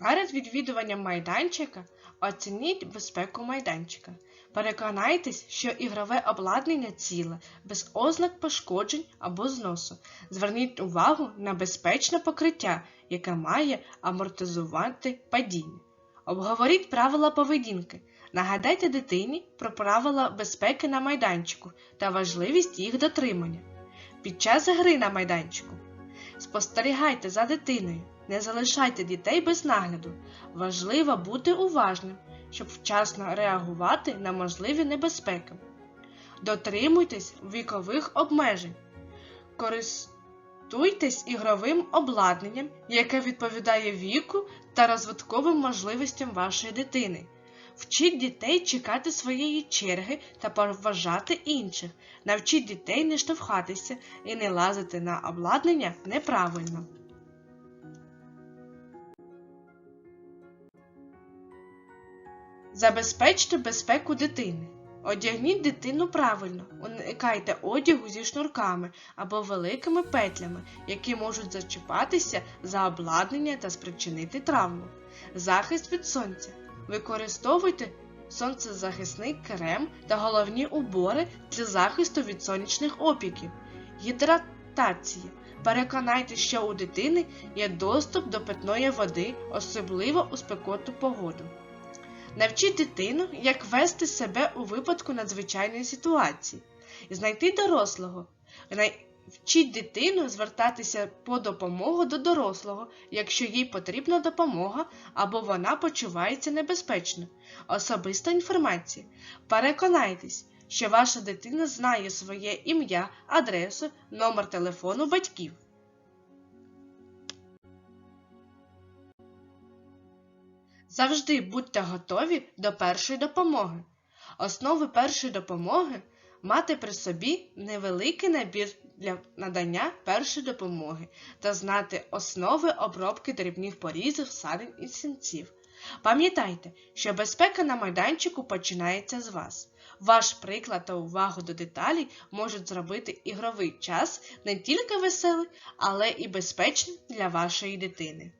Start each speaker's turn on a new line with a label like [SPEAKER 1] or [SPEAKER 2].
[SPEAKER 1] Перед відвідуванням майданчика оцініть безпеку майданчика. Переконайтесь, що ігрове обладнання ціле, без ознак пошкоджень або зносу. Зверніть увагу на безпечне покриття, яке має амортизувати падіння. Обговоріть правила поведінки. Нагадайте дитині про правила безпеки на майданчику та важливість їх дотримання. Під час гри на майданчику спостерігайте за дитиною, не залишайте дітей без нагляду. Важливо бути уважним, щоб вчасно реагувати на можливі небезпеки. Дотримуйтесь вікових обмежень. Користуйтесь ігровим обладнанням, яке відповідає віку та розвитковим можливостям вашої дитини. Вчіть дітей чекати своєї черги та поважати інших. Навчіть дітей не штовхатися і не лазити на обладнання неправильно. Забезпечте безпеку дитини. Одягніть дитину правильно, уникайте одягу зі шнурками або великими петлями, які можуть зачіпатися за обладнання та спричинити травму. Захист від сонця. Використовуйте сонцезахисний крем та головні убори для захисту від сонячних опіків. Гідратація. Переконайтеся, що у дитини є доступ до питної води, особливо у спекотну погоду. Навчіть дитину, як вести себе у випадку надзвичайної ситуації, знайти дорослого. Вчіть дитину звертатися по допомогу до дорослого, якщо їй потрібна допомога або вона почувається небезпечно. Особиста інформація. Переконайтесь, що ваша дитина знає своє ім'я, адресу, номер телефону батьків. Завжди будьте готові до першої допомоги. Основи першої допомоги мати при собі невеликий набір для надання першої допомоги та знати основи обробки дрібних порізів, садин і сінців. Пам'ятайте, що безпека на майданчику починається з вас. Ваш приклад та увагу до деталей можуть зробити ігровий час не тільки веселий, але і безпечним для вашої дитини.